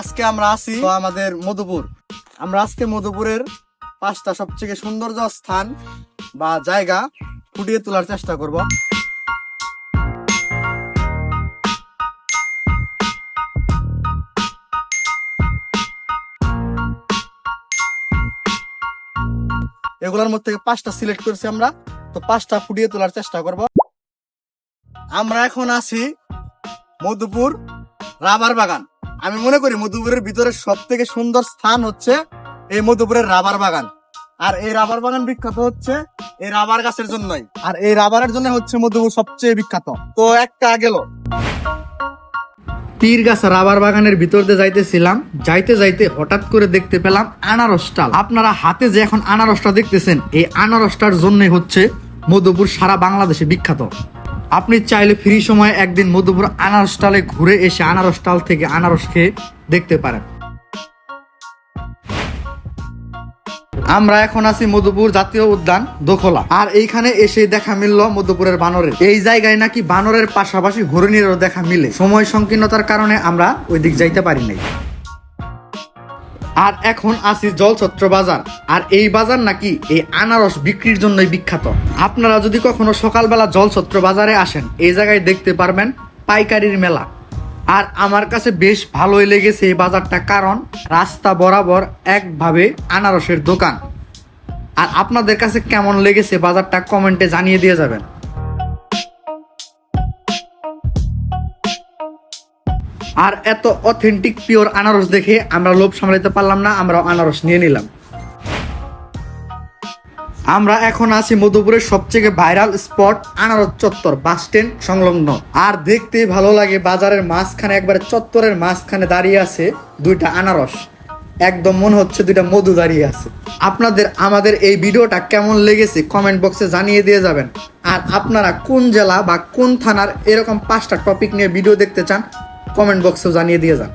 আজকে আমরা আছি আমাদের মধুপুর। আমরা আজকে মধুপুরের পাঁচটা সবথেকে সৌন্দর্য স্থান বা জায়গা ফুটিয়ে তোলার চেষ্টা করব। এগুলোর মধ্যে থেকে পাঁচটা সিলেক্ট করেছি আমরা, তো পাঁচটা ফুটিয়ে তোলার চেষ্টা করব। আমরা এখন আছি মধুপুর রাবার বাগান। আমি মনে করি মধুপুরের ভিতরে সব থেকে সুন্দর স্থান হচ্ছে এই মধুপুরের রাবার বাগান। আর এই রাবার বাগান বিখ্যাত হচ্ছে এই রাবার গাছের জন্যই। আর এই রাবারের জন্য হচ্ছে মধুপুর সবচেয়ে বিখ্যাত। তো একটা গেল। তীর গাছ রাবার বাগানের ভিতর দিয়ে যাইতেছিলাম। যাইতে যাইতে হঠাৎ করে দেখতে পেলাম আনারসটা আপনারা হাতে যে এখন আনারসটা দেখতেছেন, এই আনারসটার জন্যই হচ্ছে মধুপুর সারা বাংলাদেশে বিখ্যাত। আপনি চাইলে ফ্রি সময়ে একদিন মধুপুর আনারস টালে ঘুরে এসে আনারস টাল থেকে আনারস খেয়ে দেখতে পারেন। আমরা এখন আছি মধুপুর জাতীয় উদ্যান দোখলা। আর এইখানে এসে দেখা মিলল মধুপুরের বানরের। এই জায়গায় নাকি বানরের পাশাপাশি হরিণেরও দেখা মিলে। সময় সংকীর্ণতার কারণে আমরা ওই দিক যাইতে পারি নাই। আর এখন আছি জলছত্র বাজার। আর এই বাজার নাকি এই আনারস বিক্রির জন্যই বিখ্যাত। আপনারা যদি কখনো সকালবেলা জলছত্র বাজারে আসেন, এই জায়গায় দেখতে পারবেন পাইকারির মেলা। আর আমার কাছে বেশ ভালোই লেগেছে এই বাজারটা কারণ রাস্তা বরাবর একভাবে আনারসের দোকান। আর আপনাদের কাছে কেমন লেগেছে বাজারটা কমেন্টে জানিয়ে দিয়ে যাবেন। আর এত অথেন্টিক পিওর আনারস দেখে আমরা লোভ সামলাতে পারলাম না আমরা আনারস নিয়ে নিলাম। আমরা এখন আছি মধুপুরের সবচেয়ে ভাইরাল স্পট আনারস চত্বর বাস স্ট্যান্ড সংলগ্ন। আর দেখতে ভালো লাগে, বাজারের মাঝখানে, একবারে চত্বরের মাঝখানে দাঁড়িয়ে আছে দুইটা আনারস। একদম মনে হচ্ছে দুইটা মধু দাঁড়িয়ে আছে। আপনাদের, আমাদের এই ভিডিওটা কেমন লেগেছে কমেন্ট বক্সে জানিয়ে দিয়ে যাবেন। আর আপনারা কোন জেলা বা কোন থানার এরকম পাঁচটা টপিক নিয়ে ভিডিও দেখতে চান কমেন্ট বক্সেও জানিয়ে দিয়ে যান।